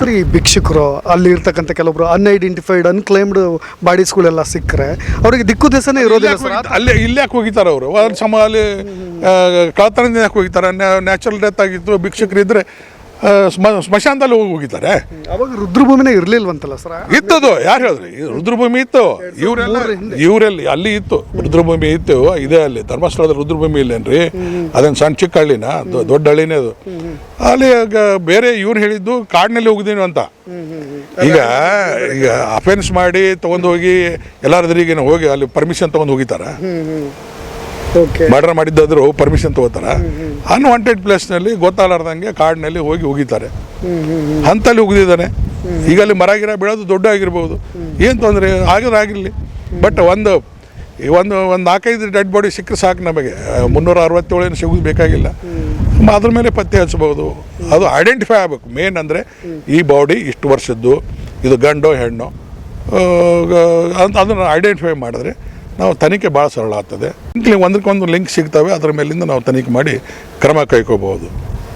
ಸರಿ ಈ ಭಿಕ್ಷುಕರು ಅಲ್ಲಿ ಇರ್ತಕ್ಕಂಥ ಕೆಲವೊಬ್ರು ಅನ್ಐಡೆಂಟಿಫೈಡ್ ಅನ್ಕ್ಲೈಮ್ಡ್ ಬಾಡೀಸ್ಗಳೆಲ್ಲ ಸಿಕ್ಕರೆ ಅವರಿಗೆ ದಿಕ್ಕು ದೇಶನೇ ಇರೋದಿಲ್ಲ ಸರ್. ಅಲ್ಲೇ ಇಲ್ಲಿ ಯಾಕೆ ಹೋಗಿತಾರೆ ಅವರು? ಅವ್ರ ಸಮ ಅಲ್ಲಿ ಕಳತನದಿಂದ ಯಾಕೆ ಹೋಗಿತಾರೆ ನ್ಯಾಚುರಲ್ ಡೆತ್ ಆಗಿತ್ತು ಭಿಕ್ಷುಕರಿದ್ದರೆ ಸ್ಮ- ಸ್ಮಶಾನದಲ್ಲಿ ಹೋಗಿ ಹೋಗಿದ್ದಾರೆ. ಅವಾಗ ರುದ್ರಭೂಮಿನೇ ಇರ್ಲಿಲ್ವಂತಲ್ಲ ಸರ್? ಇತ್ತದು ಯಾರು ಹೇಳಿದ್ರಿ ರುದ್ರಭೂಮಿ ಇತ್ತು. ಇವರೆಲ್ಲ ಇವರಲ್ಲಿ ಅಲ್ಲಿ ಇತ್ತು. ರುದ್ರಭೂಮಿ ಇತ್ತು ಇದೆ ಅಲ್ಲಿ. ಧರ್ಮಸ್ಥಳದ ರುದ್ರಭೂಮಿ ಇಲ್ಲೇನ್ರಿ ಅದೇನು ಸಣ್ಣ ಚಿಕ್ಕ ಹಳ್ಳಿನ ದೊಡ್ಡ ಹಳ್ಳಿನೇ ಅದು. ಅಲ್ಲಿ ಬೇರೆ ಇವ್ರು ಹೇಳಿದ್ದು ಕಾಡಿನಲ್ಲಿ ಹೋಗಿದ್ದೀನಿ ಅಂತ. ಈಗ ಈಗ ಅಫೆನ್ಸ್ ಮಾಡಿ ತಗೊಂಡು ಹೋಗಿ ಎಲ್ಲರದ್ರಿಗೇನು ಹೋಗಿ ಅಲ್ಲಿ ಪರ್ಮಿಷನ್ ತಗೊಂಡು ಹೋಗಿತಾರ ಮರ್ಡರ್ ಮಾಡಿದ್ದಾದ್ರು ಪರ್ಮಿಷನ್ ತಗೋತಾರ. ಅನ್ವಾಂಟೆಡ್ ಪ್ಲೇಸ್ನಲ್ಲಿ ಗೊತ್ತಾಗಲಾರ್ದಂಗೆ ಕಾಡಿನಲ್ಲಿ ಹೋಗಿ ಹೋಗಿತಾರೆ ಅಂತಲ್ಲಿ ಉಗಿದಿದ್ದಾನೆ. ಈಗ ಅಲ್ಲಿ ಮರ ಗಿರ ಬೀಳೋದು ದೊಡ್ಡ ಆಗಿರ್ಬೋದು. ಏನು ತೊಂದರೆ? ಆಗಿದ್ರೆ ಆಗಿರಲಿ. ಬಟ್ ಒಂದು ಈ ಒಂದು ಒಂದು ನಾಲ್ಕೈದು ಡೆಡ್ ಬಾಡಿ ಸಿಕ್ಕರೆ ಸಾಕು ನಮಗೆ. ಮುನ್ನೂರ ಅರವತ್ತೇಳೇನು ಸಿಗೋದು ಬೇಕಾಗಿಲ್ಲ. ಅದ್ರ ಮೇಲೆ ಪತ್ತೆ ಹಚ್ಚಬಹುದು. ಅದು ಐಡೆಂಟಿಫೈ ಆಗಬೇಕು. ಮೇನ್ ಅಂದರೆ ಈ ಬಾಡಿ ಇಷ್ಟು ವರ್ಷದ್ದು ಇದು ಗಂಡೋ ಹೆಣ್ಣು ಅದನ್ನು ಐಡೆಂಟಿಫೈ ಮಾಡಿದ್ರೆ ನಾವು ತನಿಖೆ ಭಾಳ ಸರಳ ಆಗ್ತದೆ. ಒಂದಕ್ಕೊಂದು ಲಿಂಕ್ ಸಿಗ್ತವೆ ಅದರ ಮೇಲಿಂದ ನಾವು ತನಿಖೆ ಮಾಡಿ ಕ್ರಮ ಕೈಕೋಬಹುದು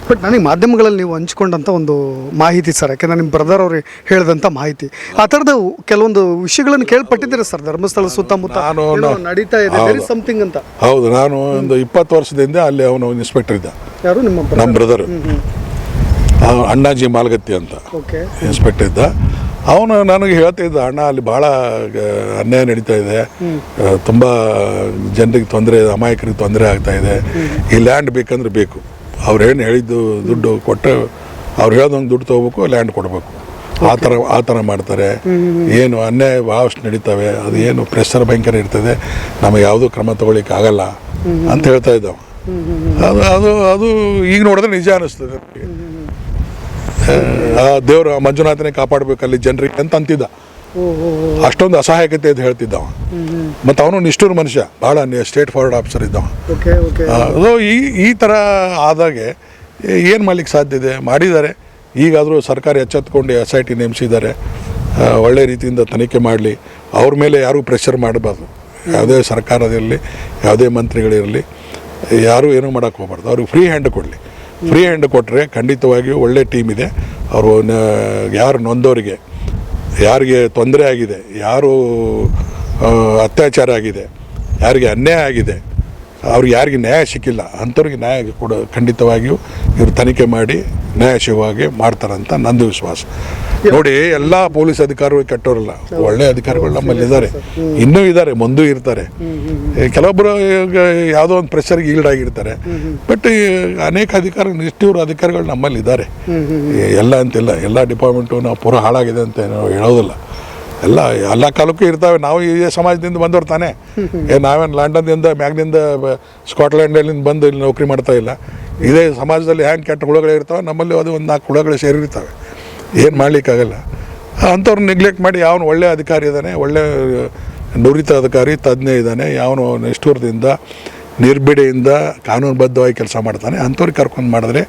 ಬಟ್ ನನಗೆ ಮಾಧ್ಯಮಗಳಲ್ಲಿ ನೀವು ಹಂಚ್ಕೊಂಡಂಥ ಒಂದು ಮಾಹಿತಿ ಸರ್ ಯಾಕೆಂದ್ರೆ ನಿಮ್ಮ ಬ್ರದರ್ ಅವರು ಹೇಳಿದಂಥ ಮಾಹಿತಿ. ಆ ಥರದ ಕೆಲವೊಂದು ವಿಷಯಗಳನ್ನು ಕೇಳ್ಪಟ್ಟಿದ್ದೀರಾ ಸರ್ ಧರ್ಮಸ್ಥಳ ಸುತ್ತಮುತ್ತ? ನಡೀತಾ ಇದೆ ಸಮಥಿಂಗ್ ಅಂತ. ಹೌದು ನಾನು ಒಂದು ಇಪ್ಪತ್ತು ವರ್ಷದಿಂದ ಅಲ್ಲಿ ಅವನು ಇನ್ಸ್ಪೆಕ್ಟರ್ ಇದ್ದ. ಯಾರು ನಿಮ್ಮ ನಮ್ಮ ಬ್ರದರ್ ಅಣ್ಣಾಜಿ ಮಾಲ್ಗತ್ತಿ ಅಂತ ಓಕೆ ಇನ್ಸ್ಪೆಕ್ಟರ್ ಇದ್ದ. ಅವನು ನನಗೆ ಹೇಳ್ತಾ ಇದ್ದ ಅಣ್ಣ ಅಲ್ಲಿ ಭಾಳ ಅನ್ಯಾಯ ನಡೀತಾ ಇದೆ. ತುಂಬ ಜನರಿಗೆ ತೊಂದರೆ ಅಮಾಯಕರಿಗೆ ತೊಂದರೆ ಆಗ್ತಾ ಇದೆ. ಈ ಲ್ಯಾಂಡ್ ಬೇಕಂದ್ರೆ ಬೇಕು. ಅವ್ರೇನು ಏನು ಹೇಳಿದ್ದು ದುಡ್ಡು ಕೊಟ್ಟು ಅವ್ರು ಹೇಳ್ದಂಗೆ ದುಡ್ಡು ತೊಗೋಬೇಕು ಲ್ಯಾಂಡ್ ಕೊಡಬೇಕು. ಆ ಥರ ಆ ಥರ ಮಾಡ್ತಾರೆ. ಏನು ಅನ್ಯಾಯ ಭಾಳಷ್ಟು ನಡೀತವೆ. ಅದು ಏನು ಪ್ರೆಷರ್ ಭಯಂಕರ ಇರ್ತದೆ. ನಮಗೆ ಯಾವುದೂ ಕ್ರಮ ತಗೊಳ್ಳಿಕ್ಕೆ ಆಗಲ್ಲ ಅಂತ ಹೇಳ್ತಾ ಇದ್ದವ. ಅದು ಅದು ಅದು ಈಗ ನೋಡಿದ್ರೆ ನಿಜ ಅನ್ನಿಸ್ತದೆ ನಮ್ಗೆ. ಆ ದೇವರು ಮಂಜುನಾಥನೇ ಕಾಪಾಡಬೇಕು ಅಲ್ಲಿ ಜನರಿಗೆ ಅಂತ ಅಂತಿದ್ದ. ಅಷ್ಟೊಂದು ಅಸಹಾಯಕತೆ ಅಂತ ಹೇಳ್ತಿದ್ದ ಮತ್ತು ಅವನು ನಿಷ್ಠೂರ್ ಮನುಷ್ಯ ಭಾಳ ಸ್ಟೇಟ್ ಫಾರ್ವರ್ಡ್ ಆಫೀಸರ್ ಇದ್ದವ ಓಕೆ ಓಕೆ. ಅದು ಈ ಈ ಥರ ಆದಾಗೆ ಏನು ಮಾಡ್ಲಿಕ್ಕೆ ಸಾಧ್ಯ ಇದೆ? ಮಾಡಿದ್ದಾರೆ. ಈಗಾದರೂ ಸರ್ಕಾರ ಎಚ್ಚೆತ್ಕೊಂಡು ಎಸ್ ಐ ಟಿ ನೇಮಿಸಿದ್ದಾರೆ. ಒಳ್ಳೆ ರೀತಿಯಿಂದ ತನಿಖೆ ಮಾಡಲಿ. ಅವ್ರ ಮೇಲೆ ಯಾರೂ ಪ್ರೆಷರ್ ಮಾಡಬಾರ್ದು. ಯಾವುದೇ ಸರ್ಕಾರದಲ್ಲಿ ಯಾವುದೇ ಮಂತ್ರಿಗಳಿರಲಿ ಯಾರೂ ಏನೂ ಮಾಡೋಕ್ಕೆ ಹೋಗ್ಬಾರ್ದು. ಅವ್ರಿಗೆ ಫ್ರೀ ಹ್ಯಾಂಡ್ ಕೊಡಲಿ. ಫ್ರೀ ಹ್ಯಾಂಡ್ ಕೊಟ್ಟರೆ ಖಂಡಿತವಾಗಿಯೂ ಒಳ್ಳೆ ಟೀಮ್ ಇದೆ. ಅವರು ಯಾರು ನೊಂದವರಿಗೆ ಯಾರಿಗೆ ತೊಂದರೆ ಆಗಿದೆ, ಯಾರು ಅತ್ಯಾಚಾರ ಆಗಿದೆ, ಯಾರಿಗೆ ಅನ್ಯಾಯ ಆಗಿದೆ, ಅವ್ರಿಗೆ ಯಾರಿಗೆ ನ್ಯಾಯ ಸಿಕ್ಕಿಲ್ಲ, ಅಂಥವ್ರಿಗೆ ನ್ಯಾಯ ಕೊಡೋ ಖಂಡಿತವಾಗಿಯೂ ಇವರು ತನಿಖೆ ಮಾಡಿ ನ್ಯಾಯ ಸಿಗುವಾಗೆ ಮಾಡ್ತಾರಂತ ನಂದು ವಿಶ್ವಾಸ. ನೋಡಿ, ಎಲ್ಲ ಪೊಲೀಸ್ ಅಧಿಕಾರಿಗಳು ಕೆಟ್ಟವರಲ್ಲ ಒಳ್ಳೆ ಅಧಿಕಾರಿಗಳು ನಮ್ಮಲ್ಲಿ ಇದ್ದಾರೆ ಇನ್ನೂ ಇದ್ದಾರೆ, ಮುಂದೂ ಇರ್ತಾರೆ. ಕೆಲವೊಬ್ಬರು ಯಾವುದೋ ಒಂದು ಪ್ರೆಷರ್ಗೆ ಈಲ್ಡ್ ಆಗಿರ್ತಾರೆ ಬಟ್ ಅನೇಕ ಅಧಿಕಾರಿ, ನಿಷ್ಠೂರ ಅಧಿಕಾರಿಗಳು ನಮ್ಮಲ್ಲಿ ಇದ್ದಾರೆ ಎಲ್ಲ ಅಂತಿಲ್ಲ. ಎಲ್ಲ ಡಿಪಾರ್ಟ್ಮೆಂಟು ನಾವು ಪೂರ ಹಾಳಾಗಿದೆ ಅಂತ ಹೇಳೋದಿಲ್ಲ. ಎಲ್ಲ ಎಲ್ಲ ಕಾಲಕ್ಕೂ ಇರ್ತಾವೆ. ನಾವು ಈ ಸಮಾಜದಿಂದ ಬಂದವ್ರು ತಾನೇ. ಏ, ನಾವೇನು ಲಂಡನ್ದಿಂದ ಮ್ಯಾಗ್ನಿಂದ ಸ್ಕಾಟ್ಲ್ಯಾಂಡಲ್ಲಿಂದ ಬಂದು ಇಲ್ಲಿ ನೌಕರಿ ಮಾಡ್ತಾ ಇಲ್ಲ. ಇದೇ ಸಮಾಜದಲ್ಲಿ ಹ್ಯಾಂಗೆ ಕೆಟ್ಟ ಹುಳುಗಳು ಇರ್ತಾವೆ, ನಮ್ಮಲ್ಲಿ ಅದು ಒಂದು ನಾಲ್ಕು ಹುಳುಗಳು ಸೇರಿರ್ತಾವೆ. ಏನು ಮಾಡಲಿಕ್ಕಾಗಲ್ಲ. ಅಂಥವ್ರು ನೆಗ್ಲೆಕ್ಟ್ ಮಾಡಿ ಯಾವನು ಒಳ್ಳೆ ಅಧಿಕಾರಿ ಇದ್ದಾನೆ ಒಳ್ಳೆ ನುರಿತ ಅಧಿಕಾರಿ, ತಜ್ಞ ಇದ್ದಾನೆ ಯಾವನು ನಿಷ್ಠೂರದಿಂದ ನಿರ್ಬಿಡೆಯಿಂದ ಕಾನೂನುಬದ್ಧವಾಗಿ ಕೆಲಸ ಮಾಡ್ತಾನೆ ಅಂಥವ್ರಿಗೆ ಕರ್ಕೊಂಡು ಮಾಡಿದ್ರೆ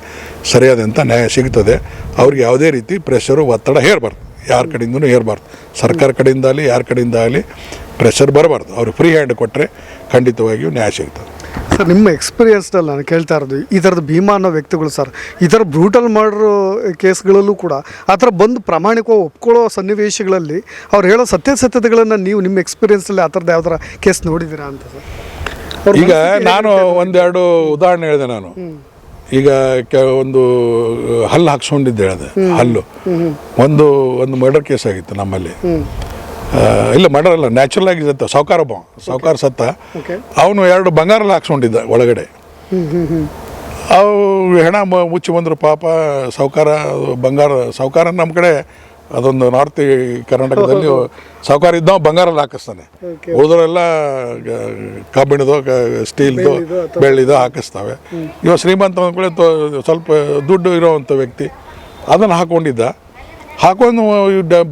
ಸರಿಯಾದಂಥ ನ್ಯಾಯ ಸಿಗ್ತದೆ. ಅವ್ರಿಗೆ ಯಾವುದೇ ರೀತಿ ಪ್ರೆಷರು ಒತ್ತಡ ಹೇರಬಾರ್ದು. ಯಾರ ಕಡೆಯಿಂದನೂ ಹೇರಬಾರ್ದು. ಸರ್ಕಾರ ಕಡೆಯಿಂದ ಆಗಲಿ ಯಾರ ಕಡೆಯಿಂದ ಆಗಲಿ ಪ್ರೆಷರ್ ಬರಬಾರ್ದು. ಅವ್ರಿಗೆ ಫ್ರೀ ಹ್ಯಾಂಡ್ ಕೊಟ್ಟರೆ ಖಂಡಿತವಾಗಿಯೂ ನ್ಯಾಯ ಸಿಗ್ತದೆ. ಸರ್ ನಿಮ್ಮ ಎಕ್ಸ್ಪೀರಿಯನ್ಸ್ನಲ್ಲಿ ನಾನು ಕೇಳ್ತಾ ಇರೋದು ಈ ಥರದ ಭೀಮಾ ಅನ್ನೋ ವ್ಯಕ್ತಿಗಳು ಸರ್ ಈ ಥರ ಬ್ರೂಟಲ್ ಮಾಡ್ರೋ ಕೇಸ್ಗಳಲ್ಲೂ ಕೂಡ ಆ ಥರ ಬಂದು ಪ್ರಾಮಾಣಿಕವಾಗಿ ಒಪ್ಕೊಳ್ಳೋ ಸನ್ನಿವೇಶಗಳಲ್ಲಿ ಅವ್ರು ಹೇಳೋ ಸತ್ಯಾಸತ್ಯತೆಗಳನ್ನು ನೀವು ನಿಮ್ಮ ಎಕ್ಸ್ಪೀರಿಯನ್ಸಲ್ಲಿ ಆ ಥರದ್ದು ಯಾವ್ದಾರ ಕೇಸ್ ನೋಡಿದ್ದೀರಾ ಅಂತ ಸರ್? ಈಗ ನಾನು ಒಂದೆರಡು ಉದಾಹರಣೆ ಹೇಳಿದೆ ನಾನು. ಈಗ ಒಂದು ಹಲ್ಲು ಹಾಕ್ಸ್ಕೊಂಡಿದ್ದೆ ಹೇಳಿದೆ ಹಲ್ಲು. ಒಂದು ಒಂದು ಮರ್ಡರ್ ಕೇಸ್ ಆಗಿತ್ತು ನಮ್ಮಲ್ಲಿ. ಇಲ್ಲ ಮರ್ಡರ್ ಅಲ್ಲ ನ್ಯಾಚುರಲ್ ಆಗಿ ಸತ್ತ ಸಾವುಕಾರ ಒಬ್ಬ ಸಾವುಕಾರ ಸತ್ತ. ಅವನು ಎರಡು ಬಂಗಾರಲ್ಲಿ ಹಾಕ್ಸ್ಕೊಂಡಿದ್ದ ಒಳಗಡೆ. ಅವು ಹೆಣ ಮುಚ್ಚಿ ಬಂದರು ಪಾಪ ಸಾವುಕಾರ ಬಂಗಾರ ಸಾವುಕಾರ ನಮ್ಮ ಕಡೆ ಅದೊಂದು ನಾರ್ತ್ ಕರ್ನಾಟಕದಲ್ಲಿ ಸಾವುಕಾರ ಇದ್ದವ ಬಂಗಾರಲ್ಲಿ ಹಾಕಿಸ್ತಾನೆ. ಉಳಿದ್ರೆಲ್ಲ ಉಳಿದವರೆಲ್ಲ ಕಬ್ಬಿಣದು ಸ್ಟೀಲ್ದು ಬೆಳ್ಳಿದು ಹಾಕಿಸ್ತಾವೆ. ಇವಾಗ ಇವ ಶ್ರೀಮಂತ ಅಂದ್ಕೊಳ್ಳಿ ಸ್ವಲ್ಪ ದುಡ್ಡು ಇರೋವಂಥ ವ್ಯಕ್ತಿ. ಅದನ್ನು ಹಾಕೊಂಡಿದ್ದ. ಹಾಕೊಂಡು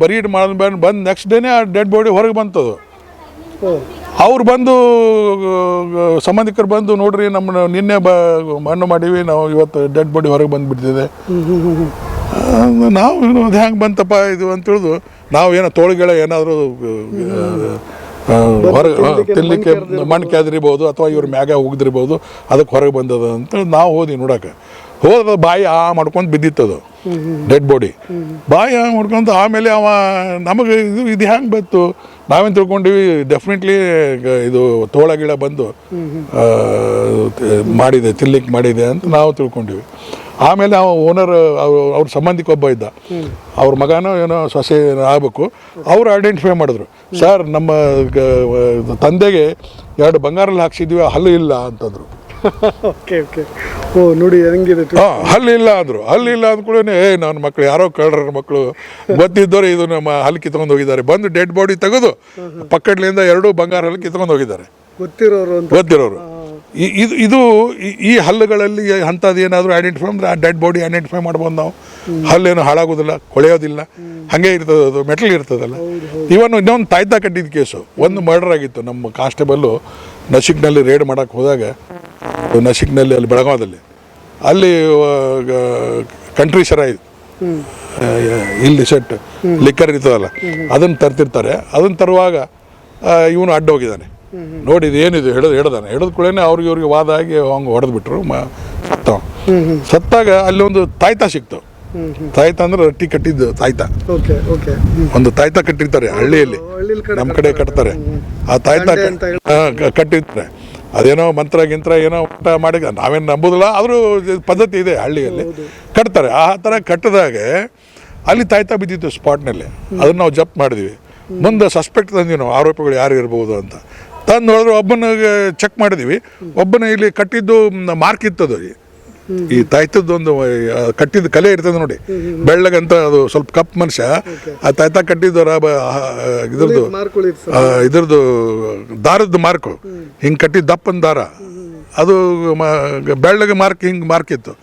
ಬರೀ ಮಾಡಿದ ಬಂದು ಬಂದು ನೆಕ್ಸ್ಟ್ ಡೇನೇ ಆ ಡೆಡ್ ಬಾಡಿ ಹೊರಗೆ ಬಂತದು. ಅವ್ರು ಬಂದು ಸಂಬಂಧಿಕರು ಬಂದು ನೋಡ್ರಿ ನಮ್ಮ ನಿನ್ನೆ ಬ, ಮಣ್ಣು ಮಾಡೀವಿ, ನಾವು ಇವತ್ತು ಡೆಡ್ ಬಾಡಿ ಹೊರಗೆ ಬಂದುಬಿಡ್ತಿದೆ ನಾವು ಅದು ಹೆಂಗೆ ಬಂತಪ್ಪ ಇದು ಅಂತ ತಿಳಿದು ನಾವು ಏನೋ ತೋಳುಗಳ ಏನಾದರೂ ಹೊರಗೆ ತಿನ್ಲಿಕ್ಕೆ ಮಣ್ಣು ಕ್ಯಾದಿರ್ಬೋದು ಅಥವಾ ಇವ್ರ ಮ್ಯಾಗ ಉಗ್ದಿರ್ಬೋದು, ಅದಕ್ಕೆ ಹೊರಗೆ ಬಂದದ ಅಂತ ನಾವು ಹೋದಿ ನೋಡಕ್ಕೆ. ಹೋದ ಬಾಯಿ ಆ ಮಾಡ್ಕೊಂಡು ಬಿದ್ದಿತ್ತದು ಡೆಡ್ ಬಾಡಿ ಬಾಯಿ ಆ ಮಾಡ್ಕೊಂತ ಆಮೇಲೆ ಅವ ನಮಗೆ ಇದು ಇದು ಹ್ಯಾಂಗೆ ಬಂತು? ನಾವೇನು ತಿಳ್ಕೊಂಡಿವಿ ಡೆಫಿನೆಟ್ಲಿ ಇದು ತೋಳ ಗಿಳ ಬಂದು ಮಾಡಿದೆ ತಿಲ್ಲಿಕ್ ಮಾಡಿದೆ ಅಂತ ನಾವು ತಿಳ್ಕೊಂಡಿವಿ. ಆಮೇಲೆ ಅವ ಓನರ್ ಅವ್ರ ಸಂಬಂಧಿಕ ಒಬ್ಬ ಇದ್ದ. ಅವ್ರ ಮಗನೋ ಏನೋ ಸೊಸೆ ಆಗಬೇಕು. ಅವ್ರು ಐಡೆಂಟಿಫೈ ಮಾಡಿದ್ರು. ಸರ್ ನಮ್ಮ ತಂದೆಗೆ ಎರಡು ಬಂಗಾರಲ್ಲಿ ಹಾಕ್ಸಿದ್ವಿ ಹಲ್ಲು ಇಲ್ಲ ಅಂತಂದರು. ಓಕೆ ಓಕೆ ನೋಡಿ ಹಾಂ ಹಲ್ಲಿಲ್ಲ ಅಂದ್ರು ಹಲ್ಲಿಲ್ಲ ಅಂದ ಕೂಡ ಏ ನನ್ನ ಮಕ್ಳು ಯಾರೋ ಕಳ್ಳರ ಮಕ್ಕಳು ಗೊತ್ತಿದ್ದವ್ರು ಇದು ನಮ್ಮ ಹಲ್ಲು ಕಿತ್ಕೊಂಡು ಹೋಗಿದ್ದಾರೆ. ಬಂದು ಡೆಡ್ ಬಾಡಿ ತೆಗೆದು ಪಕ್ಕಡ್ಲಿಂದ ಎರಡು ಬಂಗಾರ ಹಲ್ಲು ಕಿತ್ಕೊಂಡು ಹೋಗಿದ್ದಾರೆ. ಗೊತ್ತಿರೋರು ಗೊತ್ತಿರೋರು. ಈ- ಇದು ಇದು ಈ- ಈ ಹಲ್ಲುಗಳಲ್ಲಿ ಅಂಥದ್ದು ಏನಾದರೂ ಐಡೆಂಟಿಫೈ ಅಂದ್ರೆ ಆ ಡೆಡ್ ಬಾಡಿ ಐಡೆಂಟಿಫೈ ಮಾಡ್ಬೋದು ನಾವು. ಹಲ್ಲೇನು ಹಾಳಾಗೋದಿಲ್ಲ ಕೊಳೆಯೋದಿಲ್ಲ. ಹಾಗೆ ಇರ್ತದೆ ಅದು ಮೆಟಲ್ ಇರ್ತದಲ್ಲ. ಇವನು ಇನ್ನೊಂದು ತಾಯ್ತಾ ಕಟ್ಟಿದ ಕೇಸು. ಒಂದು ಮರ್ಡರ್ ಆಗಿತ್ತು ನಮ್ಮ ಕಾನ್ಸ್ಟೇಬಲ್ಲು ನಶಿಕ್ನಲ್ಲಿ ರೇಡ್ ಮಾಡೋಕ್ಕೆ ಹೋದಾಗ. ನಶಿಕ್ನಲ್ಲಿ ಅಲ್ಲಿ ಬೆಳಗಾವದಲ್ಲಿ. ಅಲ್ಲಿ ಕಂಟ್ರಿ ಶರ ಇದು. ಇಲ್ಲಿ ಶರ್ಟ್ ಲಿಕ್ಕರ್ ಇರ್ತದಲ್ಲ ಅದನ್ನು ತರ್ತಿರ್ತಾರೆ. ಅದನ್ನು ತರುವಾಗ ಇವನು ಅಡ್ಡ ಹೋಗಿದ್ದಾನೆ ನೋಡಿ ಇದು ಏನಿದು ಹಿಡಿದು ಹಿಡ್ದಾನೆ ಹಿಡಿದ ಕೂಡ ಅವ್ರಿಗೆ ಇವ್ರಿಗೆ ವಾದ ಆಗಿ ಹಂಗೆ ಹೊಡೆದ್ಬಿಟ್ರು ಬಿಟ್ರು ಸತ್ತವ ಸತ್ತಾಗ ಅಲ್ಲಿ ಒಂದು ತಾಯ್ತ ಸಿಕ್ತು. ತಾಯ್ತ ಅಂದ್ರೆ ರೊಟ್ಟಿ ಕಟ್ಟಿದ್ದು ತಾಯ್ತ. ಒಂದು ತಾಯ್ತ ಕಟ್ಟಿರ್ತಾರೆ ಹಳ್ಳಿಯಲ್ಲಿ. ನಮ್ಮ ಕಡೆ ಕಟ್ತಾರೆ. ಆ ತಾಯ್ತ ಕಟ್ಟಿರ್ತಾರೆ. ಅದೇನೋ ಮಂತ್ರ ಗಿಂತ್ರ ಏನೋ ಊಟ ಮಾಡಿ ನಾವೇನು ನಂಬೋದಿಲ್ಲ ಆದರೂ ಪದ್ಧತಿ ಇದೆ ಹಳ್ಳಿಯಲ್ಲಿ. ಕಟ್ತಾರೆ. ಆ ಥರ ಕಟ್ಟಿದಾಗ ಅಲ್ಲಿ ತಾಯ್ತಾ ಬಿದ್ದಿತ್ತು ಸ್ಪಾಟ್ನಲ್ಲಿ. ಅದನ್ನು ನಾವು ಜಪ್ ಮಾಡಿದ್ವಿ. ಮುಂದೆ ಸಸ್ಪೆಕ್ಟ್ ತಂದ್ವಿ ನಾವು ಆರೋಪಿಗಳು ಯಾರು ಇರ್ಬೋದು ಅಂತ. ತಂದು ನೋಡಿದ್ರೆ ಒಬ್ಬನಿಗೆ ಚೆಕ್ ಮಾಡಿದ್ವಿ. ಒಬ್ಬನ ಇಲ್ಲಿ ಕಟ್ಟಿದ್ದು ಮಾರ್ಕ್ ಇತ್ತದು ಈ ತಾಯ್ತದ್ದು ಒಂದು ಕಟ್ಟಿದ ಕಲೆ ಇರ್ತದೆ ನೋಡಿ. ಬೆಳ್ಳಗಂತ ಅದು ಸ್ವಲ್ಪ ಕಪ್ ಮನುಷ್ಯ ಆ ತಾಯ್ತ ಕಟ್ಟಿದ್ದು ಇದ್ರದ್ದು ಇದ್ರದ್ದು ದಾರದ್ದು ಮಾರ್ಕು. ಹಿಂಗೆ ಕಟ್ಟಿದ ದಪ್ಪನ ದಾರ. ಅದು ಬೆಳ್ಳಗೆ ಮಾರ್ಕ್ ಹಿಂಗೆ ಮಾರ್ಕ್ ಇತ್ತು.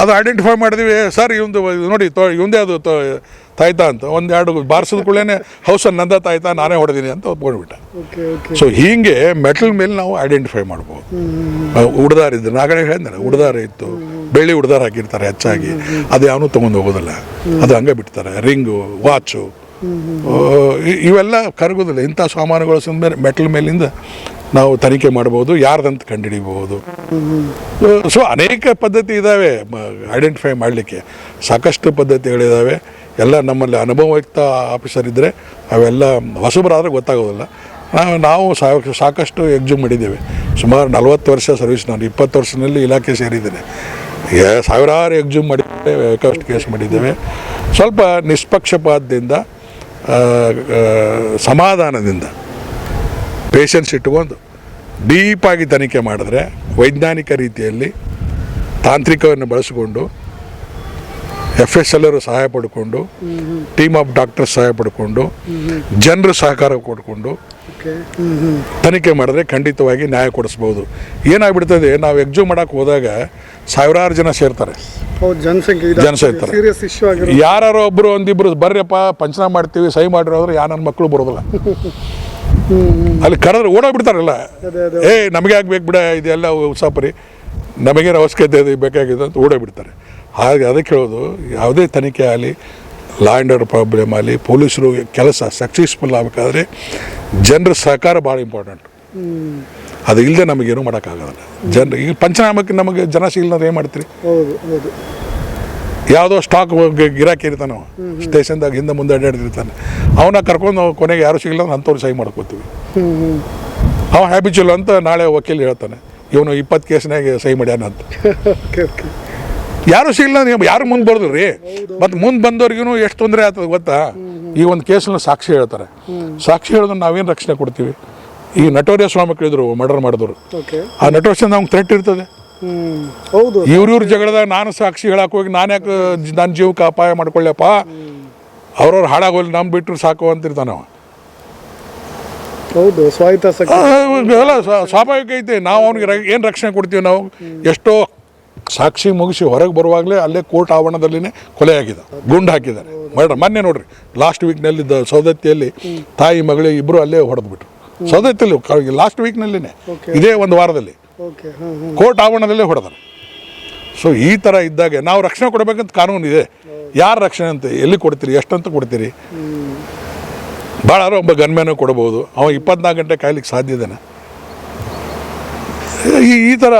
ಅದು ಐಡೆಂಟಿಫೈ ಮಾಡಿದ್ವಿ ಸರ್ ಇವಂದು ನೋಡಿ ತೋ ಇವಂದೇ ಅದು ತೋ ತಾಯ್ತಾ ಅಂತ. ಒಂದು ಎರಡು ಬಾರಿಸಿದ ಕೂಡಲೇ ಹೌಸ್ ನಂದ ತಾಯ್ತಾ ನಾನೇ ಹೊಡೆದೀನಿ ಅಂತ ಒಪ್ಕೊಂಡ್ಬಿಟ್ಟ. ಸೊ ಹೀಗೆ ಮೆಟಲ್ ಮೇಲೆ ನಾವು ಐಡೆಂಟಿಫೈ ಮಾಡ್ಬೋದು. ಉಡ್ದಾರ ಇದ್ದರು ನಾಗಣೆ ಹೇಳಿದ್ರೆ ಉಡ್ದಾರ ಇತ್ತು. ಬೆಳ್ಳಿ ಉಡ್ದಾರ ಹಾಕಿರ್ತಾರೆ ಹೆಚ್ಚಾಗಿ. ಅದು ಯಾವನು ತೊಗೊಂಡು ಹೋಗೋದಿಲ್ಲ. ಅದು ಹಂಗೆ ಬಿಡ್ತಾರೆ. Ring watch. ಇವೆಲ್ಲ ಕರಗೋದಿಲ್ಲ. ಇಂಥ ಸಾಮಾನುಗಳು ಸುಮ್ಮನೆ ಮೆಟಲ್ ಮೇಲಿಂದ ನಾವು ತನಿಖೆ ಮಾಡ್ಬೋದು ಯಾರ್ದಂತ ಕಂಡುಹಿಡಿಬಹುದು ಸೊ ಅನೇಕ ಪದ್ಧತಿ ಇದ್ದಾವೆ ಐಡೆಂಟಿಫೈ ಮಾಡಲಿಕ್ಕೆ. ಸಾಕಷ್ಟು ಪದ್ಧತಿಗಳಿದ್ದಾವೆ ಎಲ್ಲ ನಮ್ಮಲ್ಲಿ ಅನುಭವಯುಕ್ತ ಆಫೀಸರ್ ಇದ್ದರೆ ಅವೆಲ್ಲ ಹೊಸಬರಾದ್ರೆ ಗೊತ್ತಾಗೋದಿಲ್ಲ. ನಾವು ನಾವು ಸಾಕಷ್ಟು ಎಕ್ಸಾಮ್ ಮಾಡಿದ್ದೇವೆ. ಸುಮಾರು ನಲವತ್ತು ವರ್ಷ ಸರ್ವಿಸ್ ನಾನು, ಇಪ್ಪತ್ತು ವರ್ಷದಲ್ಲಿ ಇಲಾಖೆ ಸೇರಿದ್ದೇನೆ. ಸಾವಿರಾರು ಎಕ್ಸುಮ್ ಮಾಡಿದ್ದೇವೆ ಬೇಕಾಷ್ಟು ಕೇಸ್ ಮಾಡಿದ್ದೇವೆ. ಸ್ವಲ್ಪ ನಿಷ್ಪಕ್ಷಪಾತದಿಂದ ಸಮಾಧಾನದಿಂದ. ಪೇಷನ್ಸ್ ಇಟ್ಕೊಂಡು ಡೀಪಾಗಿ ತನಿಖೆ ಮಾಡಿದ್ರೆ ವೈಜ್ಞಾನಿಕ ರೀತಿಯಲ್ಲಿ ತಾಂತ್ರಿಕವನ್ನು ಬಳಸಿಕೊಂಡು ಎಫ್ ಎಸ್ ಎಲ್ ಸಹಾಯ ಪಡ್ಕೊಂಡು ಟೀಮ್ ಆಫ್ ಡಾಕ್ಟರ್ಸ್ ಸಹಾಯ ಪಡ್ಕೊಂಡು ಜನರು ಸಹಕಾರ ಕೊಡ್ಕೊಂಡು ತನಿಖೆ ಮಾಡಿದ್ರೆ ಖಂಡಿತವಾಗಿ ನ್ಯಾಯ ಕೊಡಿಸ್ಬೋದು. ಏನಾಗ್ಬಿಡ್ತದೆ ನಾವು ಎಕ್ಸೂ ಮಾಡಕ್ಕೆ ಹೋದಾಗ ಸಾವಿರಾರು ಜನ ಸೇರ್ತಾರೆ. ಆಗಿರೋ ಯಾರು ಒಬ್ಬರು ಒಂದಿಬ್ರು ಬರ್ರಿಯಪ್ಪ ಪಂಚನ ಮಾಡ್ತೀವಿ ಸಹಿ ಮಾಡಿರೋ ಅಂದ್ರೆ ಯಾ ನನ್ನ ಮಕ್ಕಳು ಬರೋದಿಲ್ಲ. ಅಲ್ಲಿ ಕರೆದ್ರೆ ಓಡೋಗ್ಬಿಡ್ತಾರಲ್ಲ. ಏ ನಮಗೆ ಆಗ್ಬೇಕು ಬಿಡ ಇದೆಲ್ಲ ಉತ್ಸಾಪರಿ ನಮಗೇನು ಅವಶ್ಯಕತೆ ಇದೆ ಬೇಕಾಗಿದೆ ಅಂತ ಓಡೋಗ್ಬಿಡ್ತಾರೆ. ಹಾಗೆ ಅದಕ್ಕೆ ಹೇಳೋದು ಯಾವುದೇ ತನಿಖೆ ಆಗಲಿ ಲಾ ಆ್ಯಂಡ್ ಆರ್ಡರ್ ಪ್ರಾಬ್ಲಮ್ ಆಗಲಿ ಪೊಲೀಸರು ಕೆಲಸ ಸಕ್ಸಸ್ಫುಲ್ ಆಗಬೇಕಾದ್ರೆ ಜನರ ಸಹಕಾರ ಭಾಳ ಇಂಪಾರ್ಟೆಂಟ್ ಅದು ಇಲ್ಲದೆ ನಮಗೇನು ಮಾಡೋಕ್ಕಾಗಲ್ಲ. ಜನರು ಈಗ ಪಂಚನಾಮಕ್ಕೆ ನಮಗೆ ಜನ ಸಿಗಲ್ಲ ಏನು ಮಾಡ್ತೀರಿ? ಹೌದು ಹೌದು. ಯಾವುದೋ ಸ್ಟಾಕ್ ಗಿರಾಕಿ ಇರ್ತಾನೆ ಸ್ಟೇಷನ್ದಾಗ ಹಿಂದೆ ಮುಂದೆ ಅಡ್ಡಾಡ್ತಿರ್ತಾನೆ ಅವನ್ನ ಕರ್ಕೊಂಡು ಕೊನೆಗೆ ಯಾರು ಸಿಗಲ್ಲ ಅಂಥವ್ರು ಸಹಿ ಮಾಡ್ಕೋತೀವಿ. ಅವ ಹ್ಯಾಬಿಚುಲ್ ಅಂತ ನಾಳೆ ವಕೀಲ್ ಹೇಳ್ತಾನೆ ಇವನು ಇಪ್ಪತ್ತು ಕೇಸ್ನಾಗ ಸಹಿ ಮಾಡ್ಯಾನ ಅಂತ. ಯಾರು ಸಿಗಲ್ಲ ನೀವು ಯಾರು ಮುಂದೆ ಬರ್ದು ರೀ? ಮತ್ತು ಮುಂದೆ ಬಂದವ್ರಿಗೂ ಎಷ್ಟು ತೊಂದರೆ ಆಗ್ತದೆ ಗೊತ್ತಾ? ಈ ಒಂದು ಕೇಸನ್ನ ಸಾಕ್ಷಿ ಹೇಳ್ತಾರೆ. ಸಾಕ್ಷಿ ಹೇಳಿದ್ರೆ ನಾವೇನು ರಕ್ಷಣೆ ಕೊಡ್ತೀವಿ? ಈ ನಟೋರಿಯ ಸ್ವಾಮಿ ಕೇಳಿದ್ರು ಮರ್ಡರ್ ಮಾಡಿದ್ರು ಆ ನಟೋರಿಯಸ್ ನಮ್ಗೆ ಥ್ರೆಟ್ ಇರ್ತದೆ. ಹೌದು. ಇವ್ರಿವ್ರ ಜಗಳದಾಗ ನಾನು ಸಾಕ್ಷಿ ಹೇಳಕ್ಕೆ ಹೋಗಿ ನಾನು ಯಾಕೆ ನನ್ನ ಜೀವಕ್ಕೆ ಅಪಾಯ ಮಾಡ್ಕೊಳ್ಳಪ್ಪ ಅವ್ರವ್ರು ಹಾಳಾಗೋಲಿ ನಮ್ಮ ಬಿಟ್ಟರು ಸಾಕು ಅಂತಿರ್ತಾನ ಹೌದು ಸ್ವಾಯತ್ತ ಎಲ್ಲ ಸ್ವ- ಸ್ವಾಭಾವಿಕ ಐತೆ. ನಾವು ಅವ್ನಿಗೆ ಏನು ರಕ್ಷಣೆ ಕೊಡ್ತೀವಿ ನಾವು? ಎಷ್ಟೋ ಸಾಕ್ಷಿ ಮುಗಿಸಿ ಹೊರಗೆ ಬರುವಾಗಲೇ ಅಲ್ಲೇ ಕೋರ್ಟ್ ಆವರಣದಲ್ಲಿನೇ ಕೊಲೆ ಆಗಿದೆ. ಗುಂಡು ಹಾಕಿದ್ದಾರೆ. ಮರ್ಡರ್ ಮೊನ್ನೆ ನೋಡ್ರಿ ಲಾಸ್ಟ್ ವೀಕ್ನಲ್ಲಿ ಸೌದತ್ತಿಯಲ್ಲಿ ತಾಯಿ ಮಗಳಿಗೆ ಇಬ್ಬರು ಅಲ್ಲೇ ಹೊಡೆದ್ಬಿಟ್ರು. ಸೌದತ್ತಿಯಲ್ಲಿ ಲಾಸ್ಟ್ ವೀಕ್ನಲ್ಲಿನೇ. ಇದೇ ಒಂದು ವಾರದಲ್ಲಿ. ಕೋರ್ಟ್ ಆವರಣದಲ್ಲೇ ಹೊಡೆದಾರೆ. ಸೊ ಈ ಥರ ಇದ್ದಾಗ ನಾವು ರಕ್ಷಣೆ ಕೊಡಬೇಕಂತ ಕಾನೂನು ಇದೆ. ಯಾರು ರಕ್ಷಣೆ ಅಂತ ಎಲ್ಲಿ ಕೊಡ್ತೀರಿ, ಎಷ್ಟಂತ ಕೊಡ್ತೀರಿ? ಭಾಳ ಒಬ್ಬ ಗನ್ಮೇನೂ ಕೊಡ್ಬೋದು. ಅವ ಇಪ್ಪತ್ನಾಲ್ಕು ಗಂಟೆ ಕಾಯ್ಲಿಕ್ಕೆ ಸಾಧ್ಯ ಇದ್ದಾನೆ ಈ ಈ ಥರ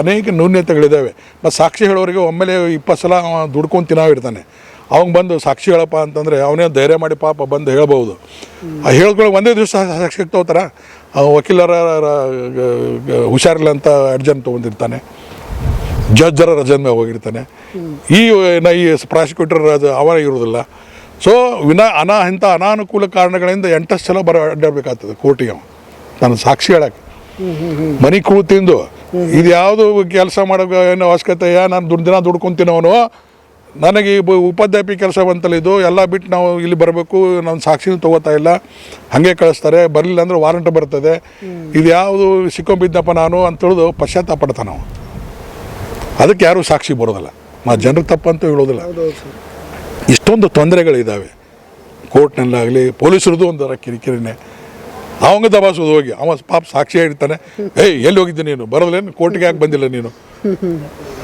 ಅನೇಕ ನ್ಯೂನ್ಯತೆಗಳಿದ್ದಾವೆ ಮತ್ತು ಸಾಕ್ಷಿ ಹೇಳೋರಿಗೆ ಒಮ್ಮೆಲೆ ಇಪ್ಪತ್ತು ಸಲ ದುಡ್ಕೊಂಡು ತಿನ್ನಾವಿರ್ತಾನೆ ಅವಂಗೆ ಬಂದು ಸಾಕ್ಷಿ ಹೇಳಪ್ಪ ಅಂತಂದರೆ ಅವನೇ ಧೈರ್ಯ ಮಾಡಿ ಪಾಪ ಬಂದು ಹೇಳ್ಬೋದು ಆ ಹೇಳ್ಕೊಳ್ಳೋ ಒಂದೇ ದಿವಸ ಸಾಕ್ಷಿ ತಗೋತಾರ ವಕೀಲರ ಹುಷಾರಿಲ್ಲ ಅಂತ ಅರ್ಜೆಂಟ್ ತೊಗೊಂಡಿರ್ತಾನೆ. ಜಡ್ಜರ ರಜನ್ ಮೇಲೆ ಹೋಗಿರ್ತಾನೆ. ಈ ಈ ಪ್ರಾಸಿಕ್ಯೂಟರ್ ಅದು ಅವ ಇರೋದಿಲ್ಲ. ಸೊ ವಿನ ಅನಾ ಇಂಥ ಅನಾನುಕೂಲ ಕಾರಣಗಳಿಂದ ಎಂಟಷ್ಟು ಸಲ ಬರ ಅಡ್ಡಾಡಬೇಕಾಗ್ತದೆ ಕೋರ್ಟಿಗೆ ಅವ. ನಾನು ಸಾಕ್ಷಿ ಹೇಳಕ್ಕೆ. ಮನೆ ಕೂತಿಂದು ಇದು ಯಾವುದು ಕೆಲಸ ಮಾಡೋ ಏನು ಅವಶ್ಯಕತೆ ನಾನು ದುಡ್ಡು ದಿನ ದುಡ್ಕೊಂತೀನವನು ನನಗೆ ಈ ಬ- ಉಪಾಧ್ಯಾಪಿ ಕೆಲಸ ಬಂತಲ್ಲ ಇದು ಎಲ್ಲ ಬಿಟ್ಟು ನಾವು ಇಲ್ಲಿ ಬರಬೇಕು ನಾನು ಸಾಕ್ಷಿನೂ ತಗೋತಾ ಇಲ್ಲ. ಹಾಗೆ ಕಳಿಸ್ತಾರೆ ಬರಲಿಲ್ಲ ಅಂದ್ರೆ ವಾರಂಟ್ ಬರ್ತದೆ. ಇದು ಯಾವುದು ಸಿಕ್ಕೊಂಬಿದ್ದಪ್ಪ ನಾನು ಅಂತ ತಿಳಿದು ಪಶ್ಚಾತ್ತಾಪ ಪಡ್ತಾನೆ ನಾವು ಅದಕ್ಕೆ ಯಾರೂ ಸಾಕ್ಷಿ ಬರೋದಿಲ್ಲ. ಮಾ ಜನರ ತಪ್ಪಂತ ಹೇಳೋದಿಲ್ಲ. ಇಷ್ಟೊಂದು ತೊಂದರೆಗಳಿದ್ದಾವೆ ಕೋರ್ಟ್ನಲ್ಲಾಗಲಿ ಪೊಲೀಸರದು ಒಂಥರ ಕಿರಿಕಿರಿನೇ. ಅವಂಗ ದಬಾಸೋದು ಹೋಗಿ. ಅವ ಪಾಪ ಸಾಕ್ಷಿ ಹೇಳ್ತಾನೆ ಏಯ್ ಎಲ್ಲಿ ಹೋಗಿದ್ದೆ ನೀನು? ಬರೋದಿಲ್ಲ ಕೋರ್ಟ್ಗೆ ಯಾಕೆ ಬಂದಿಲ್ಲ ನೀನು?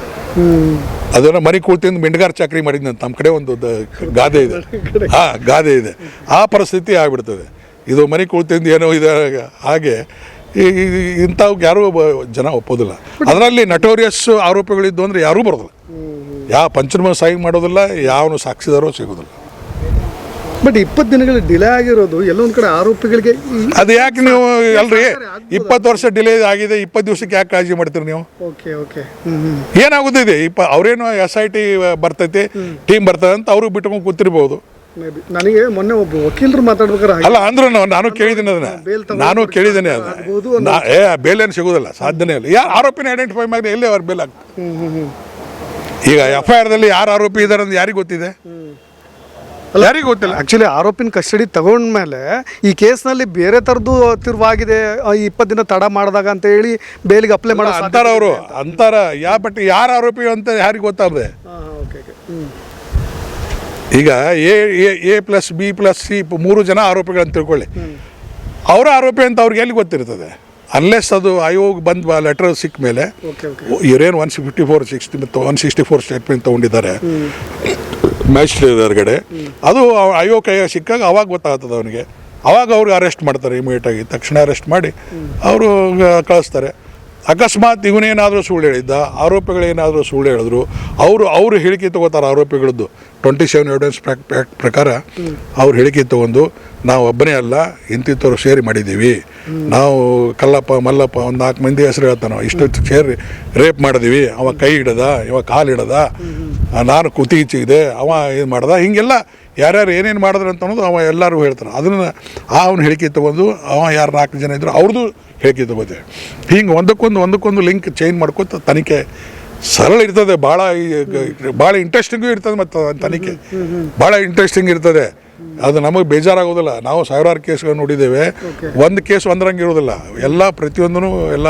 ಅದನ್ನ ಮನೆ ಕೂಳ್ತಿಂದ ಮಿಂಡ್ಗಾರ್ ಚಾಕ್ರಿ ಮಾಡಿದ್ನಂತ ನಮ್ಮ ಕಡೆ ಒಂದು ಗಾದೆ ಇದೆ. ಹಾಂ, ಗಾದೆ ಇದೆ. ಆ ಪರಿಸ್ಥಿತಿ ಆಗಿಬಿಡ್ತದೆ. ಇದು ಮನೆ ಕೂಳ್ತಿಂದ ಏನೋ ಇದೆ ಹಾಗೆ ಇಂಥವ್ಗೆ ಯಾರೂ ಜನ ಒಪ್ಪೋದಿಲ್ಲ. ಅದರಲ್ಲಿ ನಟೋರಿಯಸ್ ಆರೋಪಿಗಳಿದ್ದು ಅಂದರೆ ಯಾರೂ ಬರೋದಿಲ್ಲ. ಯಾವ ಪಂಚನಮ ಸಾಯಿ ಮಾಡೋದಿಲ್ಲ, ಯಾವನು ಸಾಕ್ಷಿದಾರೋ ಸಿಗೋದಿಲ್ಲ. ಬಟ್ ಇಪ್ಪತ್ತು ದಿನಗಳಲ್ಲಿ ಡಿಲೇ ಆಗಿರೋದು ಎಲ್ಲೊಂದು ಕಡೆ ಆರೋಪಿಗಳಿಗೆ ಅದು ಯಾಕೆ ನೀವು ಅಲ್ರಿ? ಇಪ್ಪತ್ತು ವರ್ಷ ಡಿಲೇ ಆಗಿದೆ ಇಪ್ಪತ್ತು ದಿವಸಕ್ಕೆ ಯಾಕೆ ಕಾಳಜಿ ಮಾಡ್ತೀರಿ ನೀವು? ಓಕೆ ಓಕೆ ಏನಾಗುತ್ತಿದೆ ಇಪ್ಪ ಅವ್ರೇನು ಎಸ್ ಐ ಟಿ ಬರ್ತೈತಿ ಟೀಮ್ ಬರ್ತದೆ ಅಂತ ಅವರು ಬಿಟ್ಕೊಂಡು ಕೂತಿರ್ಬೋದು. ನನಗೆ ಮೊನ್ನೆ ಒಬ್ಬ ವಕೀಲರು ಮಾತಾಡ್ಬೇಕಾರೆ ಅಲ್ಲ ಅಂದ್ರೂ ನಾನು ಕೇಳಿದ್ದೀನಿ ಅದನ್ನ. ನಾನು ಕೇಳಿದ್ದೀನಿ ಅದು ಆಗ್ಬೋದು ನಾ- ಏ ಬೇಲ್ ಏನು ಸಿಗೋದಿಲ್ಲ ಸಾಧ್ಯನೇ ಇಲ್ಲ. ಯಾರು ಆರೋಪಿನ ಐಡೆಂಟಿಫೈ ಮಾಡಿ ಎಲ್ಲಿ ಅವ್ರ ಬೇಲ್ ಆಗ್ತದೆ? ಈಗ ಎಫ್ ಐ ಆರ್ದಲ್ಲಿ ಯಾರು ಆರೋಪಿ ಇದ್ದಾರೆ ಅಂತ ಯಾರಿಗೆ ಗೊತ್ತಿದೆ? ಯಾರಿಗೆ ಗೊತ್ತಿಲ್ಲ? ಆಕ್ಚುಲಿ ಆರೋಪಿನ ಕಸ್ಟಡಿ ತಗೊಂಡ್ಮೇಲೆ ಈ ಕೇಸ್ನಲ್ಲಿ ಬೇರೆ ಥರದ್ದು ತಿರುವಾಗಿದೆ ಇಪ್ಪತ್ತು ದಿನ ತಡ ಮಾಡಿದಾಗ ಅಂತ ಹೇಳಿ ಬೇಲಿಗೆ ಅಪ್ಲೈ ಮಾಡೋ ಅಂತಾರ ಅವರು ಅಂತಾರ ಯಾ ಬಟ್ ಯಾರು ಆರೋಪಿ ಅಂತ ಯಾರಿಗೆ ಗೊತ್ತಾಗದೆ? ಓಕೆ ಓಕೆ ಈಗ A A plus B plus C ಮೂರು ಜನ ಆರೋಪಿಗಳಂತ ತಿಳ್ಕೊಳ್ಳಿ. ಅವರ ಆರೋಪಿ ಅಂತ ಅವ್ರಿಗೆ ಎಲ್ಲಿ ಗೊತ್ತಿರ್ತದೆ? ಅನ್ಲೆಸ್ ಅದು ಆಯೋಗ ಬಂದು ಲೆಟರ್ ಸಿಕ್ಕ ಮೇಲೆ ಇವರೇನು one fifty four sixty one sixty four statement ತೊಗೊಂಡಿದ್ದಾರೆ. Magistrate ಎದುರುಗಡೆ ಅದು ಅಯ್ಯೋ ಕೈಯೋ ಸಿಕ್ಕಾಗ ಅವಾಗ ಗೊತ್ತಾಗ್ತದೆ ಅವನಿಗೆ. ಅವಾಗ ಅವ್ರಿಗೆ ಅರೆಸ್ಟ್ ಮಾಡ್ತಾರೆ ಇಮಿಡಿಯೇಟಾಗಿ ತಕ್ಷಣ ಅರೆಸ್ಟ್ ಮಾಡಿ ಅವರು ಕಳಿಸ್ತಾರೆ. ಅಕಸ್ಮಾತ್ ಇವನೇನಾದರೂ ಸುಳ್ಳು ಹೇಳಿದ್ದ ಆರೋಪಿಗಳೇನಾದರೂ ಸುಳ್ಳು ಹೇಳಿದ್ರು ಅವರು ಅವರು ಹೇಳಿಕೆ ತಗೋತಾರೆ ಆರೋಪಿಗಳದ್ದು. ಟ್ವೆಂಟಿ ಸೆವೆನ್ ಎವಿಡೆನ್ಸ್ ಪ್ರಕಾರ ಅವ್ರು ಹೇಳಿಕೆ ತೊಗೊಂಡು ನಾವು ಒಬ್ಬನೇ ಅಲ್ಲ ಇಂತಿಂಥವ್ರು ಸೇರಿ ಮಾಡಿದ್ದೀವಿ. ನಾವು ಕಲ್ಲಪ್ಪ ಮಲ್ಲಪ್ಪ ಒಂದು ನಾಲ್ಕು ಮಂದಿ ಹೆಸರು ಹೇಳ್ತಾನೆ ಇಷ್ಟು ಸೇರಿ ರೇಪ್ ಮಾಡಿದ್ವಿ ಅವ ಕೈ ಹಿಡದ ಇವ ಕಾಲು ಹಿಡದ ನಾನು ಕುತಿ ಇಚ್ಚಿದೆ ಅವ ಇದು ಮಾಡ್ದ ಹಿಂಗೆಲ್ಲ ಯಾರ್ಯಾರು ಏನೇನು ಮಾಡಿದ್ರು ಅಂತ ಅನ್ನೋದು ಅವ ಎಲ್ಲರೂ ಹೇಳ್ತಾನೆ. ಅದನ್ನು ಆ ಅವ್ನು ಹೇಳಿಕೆ ತೊಗೊಂಡು ಅವ ಯಾರು ನಾಲ್ಕು ಜನ ಇದ್ರು ಅವ್ರದ್ದು ಹೇಳಿಕೆ ತೊಗೋತೆ ಹಿಂಗೆ ಒಂದಕ್ಕೊಂದು ಒಂದಕ್ಕೊಂದು ಲಿಂಕ್ ಚೇಂಜ್ ಮಾಡ್ಕೊತ ತನಿಖೆ ಸರಳ ಇರ್ತದೆ ಭಾಳ ಭಾಳ ಇಂಟ್ರೆಸ್ಟಿಂಗು ಇರ್ತದೆ ಮತ್ತು ತನಿಖೆ. ಭಾಳ ಇಂಟ್ರೆಸ್ಟಿಂಗ್ ಇರ್ತದೆ. ಅದು ನಮಗೆ ಬೇಜಾರಾಗೋದಿಲ್ಲ. ನಾವು ಸಾವಿರಾರು ಕೇಸ್ಗಳು ನೋಡಿದ್ದೇವೆ. ಒಂದು ಕೇಸ್ ಒಂದರಂಗೆ ಇರೋದಿಲ್ಲ. ಎಲ್ಲ ಪ್ರತಿಯೊಂದೂ ಎಲ್ಲ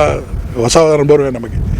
ಹೊಸ ಅನುಭವವೇ ನಮಗೆ.